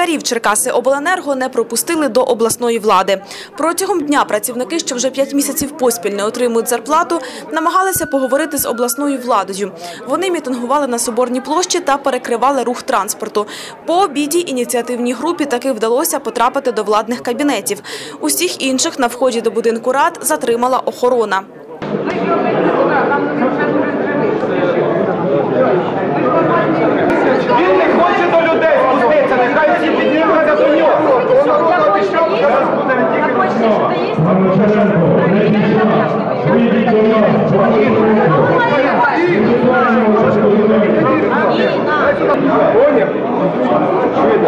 Лікарів Черкаси Обленерго не пропустили до обласної влади. Протягом дня працівники, що вже п'ять місяців поспіль не отримують зарплату, намагалися поговорити з обласною владою. Вони мітингували на Соборній площі та перекривали рух транспорту. По обіді ініціативній групі таки вдалося потрапити до владних кабінетів. Усіх інших на вході до будинку рад затримала охорона. Він не хоче до людей до нього.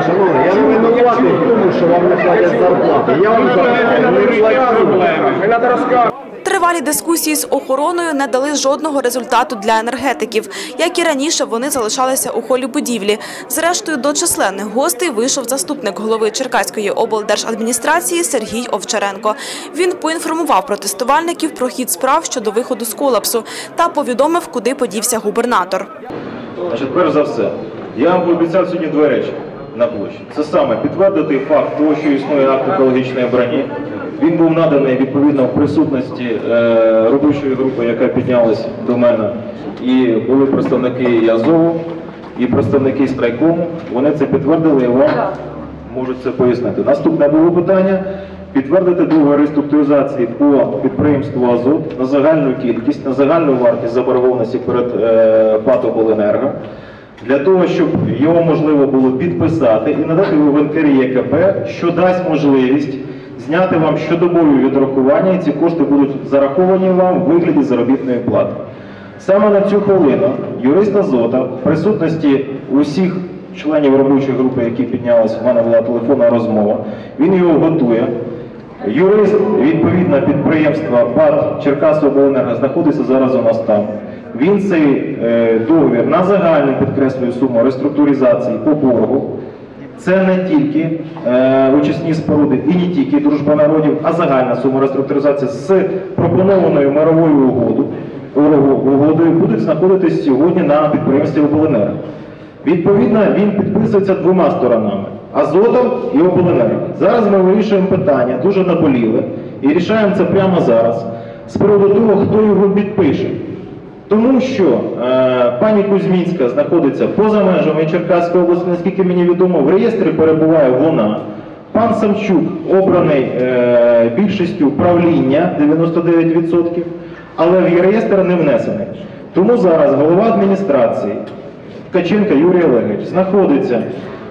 Шановні, я не винуватий в тому, що вам не платять зарплати. Я вам проблеми. Не треба розказувати. Тривалі дискусії з охороною не дали жодного результату для енергетиків. Як і раніше, вони залишалися у холі будівлі. Зрештою, до численних гостей вийшов заступник голови Черкаської облдержадміністрації Сергій Овчаренко. Він поінформував протестувальників про хід справ щодо виходу з колапсу та повідомив, куди подівся губернатор. Значить, перш за все, я вам пообіцяв сьогодні дві речі на площі. Це саме підтвердити факт того, що існує акт екологічної броні. Він був наданий відповідно в присутності е, робочої групи, яка піднялась до мене, і були представники і Азову, і представники страйкому. Вони це підтвердили і вам можуть це пояснити. Наступне було питання. Підтвердити договір реструктуризації по підприємству Азот на загальну кількість, на загальну вартість заборгованості перед е, ПАТ «Обленерго» для того, щоб його можливо було підписати і надати його в НКРЄКП, що дасть можливість зняти вам щодобові відрахування, і ці кошти будуть зараховані вам в вигляді заробітної плати. Саме на цю хвилину юрист Азота в присутності усіх членів робочої групи, які піднялися, в мене була телефонна розмова, він його готує. Юрист відповідно підприємства ПАД Черкасобленерго знаходиться зараз у нас там. Він цей е, договір на загальну підкреслює суму реструктуризації по боргу. Це не тільки е, очисні споруди і не тільки дружба народів, а загальна сума реструктуризації з пропонованою мировою угодою, угодою будуть знаходитись сьогодні на підприємстві Обленерго. Відповідно, він підписується двома сторонами Азотом і Обленерго. Зараз ми вирішуємо питання, дуже наболіле, і рішаємо це прямо зараз з приводу того, хто його підпише. Тому що е, пані Кузьмінська знаходиться поза межами Черкаської області, наскільки мені відомо, в реєстрі перебуває вона. Пан Самчук обраний е, більшістю правління 99%, але в реєстр не внесений. Тому зараз голова адміністрації Ткаченко Юрій Олегович знаходиться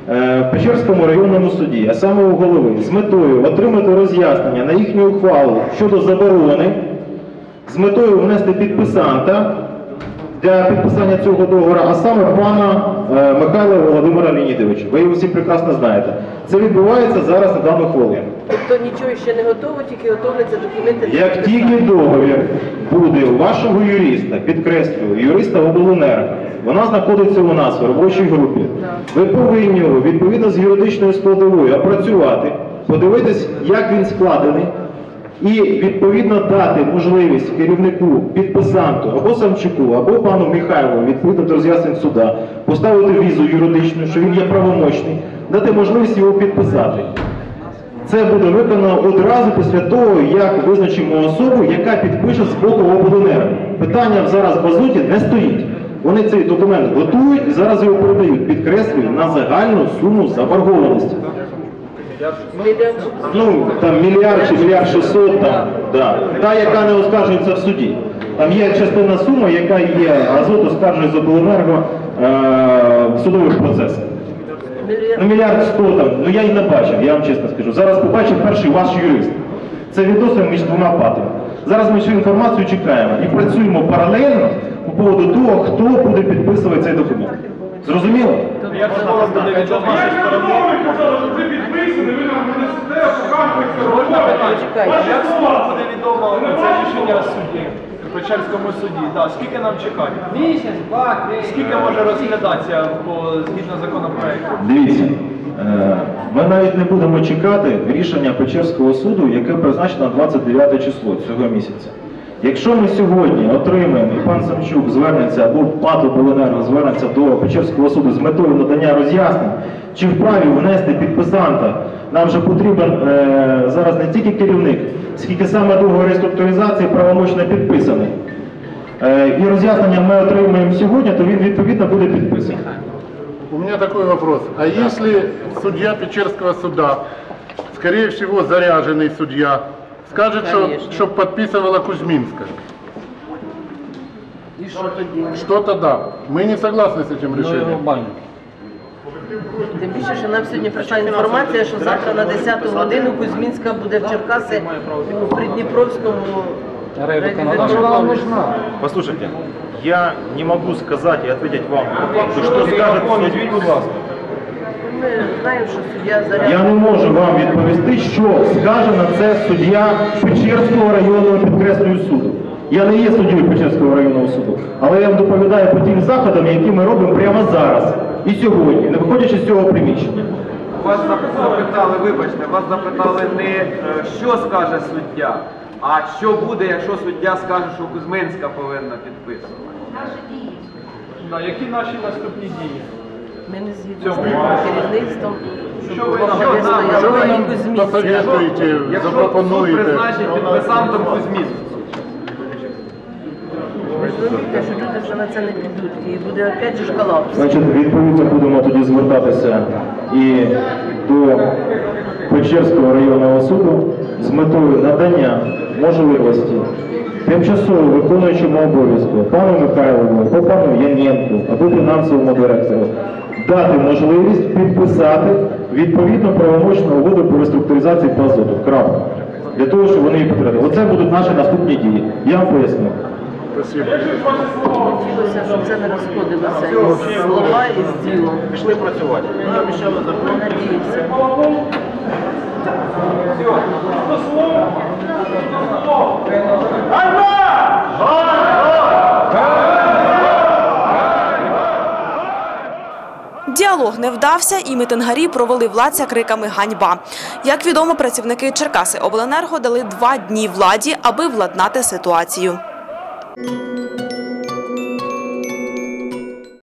е, в Печерському районному суді, а саме у голови, з метою отримати роз'яснення на їхню ухвалу щодо заборони з метою внести підписанта для підписання цього договору, а саме пана е, Михайла Володимира Леонідовича. Ви його всі прекрасно знаєте. Це відбувається зараз на дану хвилину. Тобто нічого ще не готово, тільки готовляться документи. для Як підписання. тільки договір буде у вашого юриста, підкреслюю, юриста обленерго, вона знаходиться у нас в робочій групі. Ви повинні відповідно з юридичною складовою опрацювати, подивитись, як він складений, і відповідно дати можливість керівнику, підписанту або Самчуку, або пану Михайлову, відповідно до роз'яснень суда, поставити візу юридичну, що він є правомочний, дати можливість його підписати. Це буде виконано одразу після того, як визначимо особу, яка підпише з боку обленерго. Питання зараз в Азоті не стоїть. Вони цей документ готують і зараз його передають, підкреслюю, на загальну суму заборгованості. Ну, там мільярд чи мільярд шістсот, там, да. та, яка не оскаржується в суді. Там є частина суми, яка є, Азот оскаржує з обленерго е, в судових процесах. Ну, мільярд сто там, ну я і не бачив, я вам чесно скажу. Зараз побачив перший ваш юрист. Це відносини між двома патами. Зараз ми цю інформацію чекаємо і працюємо паралельно по поводу того, хто буде підписувати цей документ. Зрозуміло? Як слово буде від вашої сторони? Ви підписані, ви нам принесете, покажете. Чекайте. Як скоро буде відомо це рішення судді в Печерському суді? Да, скільки нам чекати? Місяць, два, три. Скільки може розглядатися по згідно законопроекту? Дивіться, е, ми навіть не будемо чекати рішення Печерського суду, яке призначено 29 число цього місяця. Якщо ми сьогодні отримаємо, і пан Самчук звернеться або ПАТ «Обленерго» звернеться до Печерського суду з метою надання роз'яснень, чи вправі внести підписанта. Нам же потрібен е, зараз не тільки керівник, скільки саме договор реструктуризації правомочно підписаний. Е, і роз'яснення ми отримаємо сьогодні, то він відповідно буде підписаний. У меня такой вопрос. А если судья Печерского суда, скорее всего заряженный судья, скажет, что, Конечно. чтоб подписывала Кузьминская? І що тоді? Что тогда? Мы не согласны с этим решением. Тим більше, що нам сьогодні прийшла інформація, що завтра на 10 годину Кузьмінська буде в Черкаси у Придніпровському райвиконкомі. Послушайте, я не могу сказать и ответить вам по факту, что скажет судья. Ми знаємо, що суддя Я не можу вам відповісти, що скаже на це суддя Печерського районного підкреслюю суду. Я не є суддєю Печерського районного суду, але я вам доповідаю по тим заходам, які ми робимо прямо зараз і сьогодні, не виходячи з цього приміщення. Вас запитали, вибачте, вас запитали не е, що скаже суддя, а що буде, якщо суддя скаже, що Кузьминська повинна підписувати. Да, які наші наступні дії? Ми не згідні з тим керівництвом, Що ви- що нам- ви нам посоветуєте, запропонуєте? призначить підписантом Кузьмінську, Ви ж розумієте, що люди вже на це не підуть. І буде опять же колапс. Значить, відповідно будемо тоді звертатися і до Печерського районного суду з метою надання можливості тимчасово виконуючому обов'язку пану Михайлову, або пану Яненку, або фінансовому директору дати можливість підписати відповідно правомочну угоду по реструктуризації по азоту. Крапка. Для того, щоб вони її підтримали. Оце будуть наші наступні дії. Я вам поясню. Спасибо. Хотілося, щоб це не розходилося слова і з ділом. пішли працювати. Надіюся. Діалог не вдався, і мітингарі провели владця криками «Ганьба!». Як відомо, працівники Черкаси Обленерго дали два дні владі, аби владнати ситуацію.